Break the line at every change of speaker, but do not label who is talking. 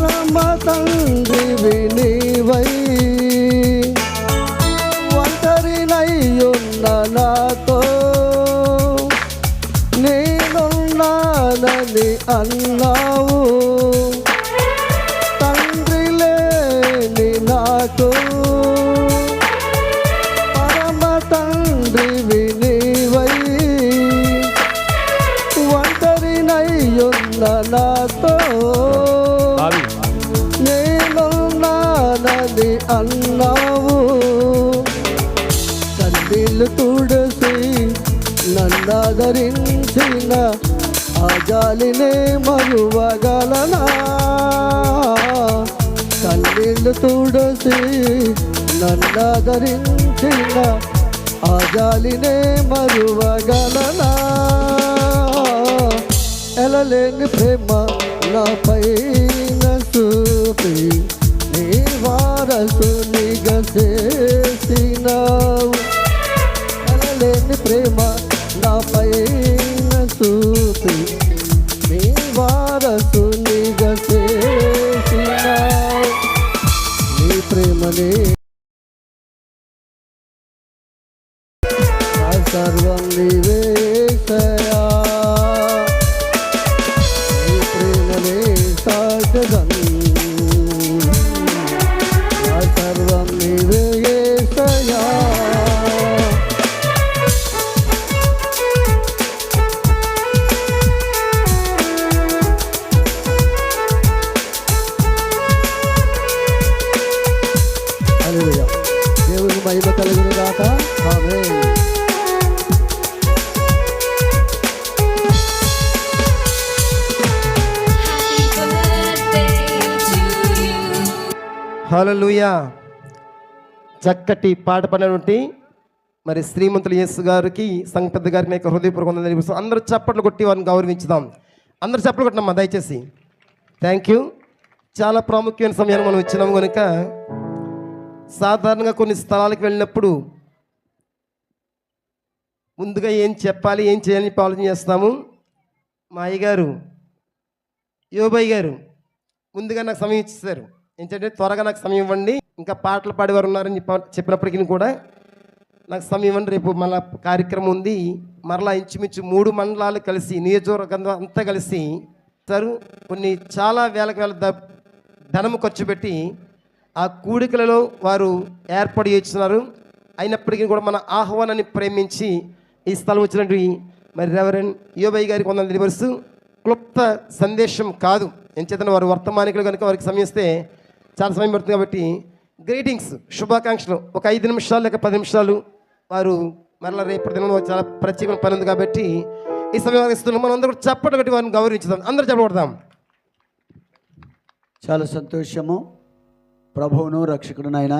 పరమ తండ్రివి నీవై ఒంటరినయ్యున్న నాతో నేనున్నానని అన్నావు. తండ్రి లేని నాకు పరమ తండ్రివి నీవై. ఒంటరినయ్యున్న నాతో నేనున్నానని అన్నావు. కన్నీళ్ళు తుడసి నన్నదరించిన ఆ జాలినే మరువగలనా? కన్నీళ్ళు తుడసి నన్నదరించిన ఆ జాలినే మరువగలనా? ఎలలేని ప్రేమ నాపై మహిమ కలుగును గాక. ఆమేన్.
హల్లెలూయా చక్కటి పాట పడినటువంటి మరి శ్రీమంతులు యేసు గారికి సంఘ పెద్ద గారికి మీకు హృదయపూర్వక అందరూ చప్పట్లు కొట్టి వారిని గౌరవించుదాం. అందరూ చప్పట్లు కొట్టినమ్మా దయచేసి. థ్యాంక్ యూ చాలా ప్రాముఖ్యమైన సమయాన్ని మనం ఇచ్చినాం కనుక సాధారణంగా కొన్ని స్థలాలకు వెళ్ళినప్పుడు ముందుగా ఏం చెప్పాలి ఏం చేయాలని ఆలోచన చేస్తాము? మా అయ్యగారు యోబయ్య గారు ముందుగా నాకు సమయం ఇచ్చేసారు ఏంటంటే త్వరగా నాకు సమయం ఇవ్వండి. ఇంకా పాటలు పాడేవారు ఉన్నారని చెప్ప చెప్పినప్పటికీ కూడా నాకు సమయం ఇవ్వండి. రేపు మన కార్యక్రమం ఉంది. మరలా ఇంచుమించు మూడు మండలాలు కలిసి నియోజకవర్గం అంతా కలిసి సారు కొన్ని చాలా వేలకు వేల ధనము ఖర్చు పెట్టి ఆ కూడికలలో వారు ఏర్పాటు చేస్తున్నారు అయినప్పటికీ కూడా మన ఆహ్వానాన్ని ప్రేమించి ఈ స్థలం వచ్చినటువంటి మరి రెవరెండ్ యోబయ్య గారికి వందలు తెలియపరుస్తూ క్లుప్త సందేశం కాదు. ఎంచేతన వారు వర్తమానికులు కనుక వారికి సమయిస్తే చాలా సమయం పడుతుంది కాబట్టి గ్రీటింగ్స్ శుభాకాంక్షలు. ఒక ఐదు నిమిషాలు లేక పది నిమిషాలు వారు మరలా రేపటి దినం చాలా ప్రత్యేకమైన పని ఉంది కాబట్టి ఈ సమయం ఇస్తున్నాం. మనం అందరూ కూడా చప్పటి వారిని గౌరవించుదాం. అందరూ చెప్పబడదాం
చాలా సంతోషము. ప్రభువును రక్షకుడునైనా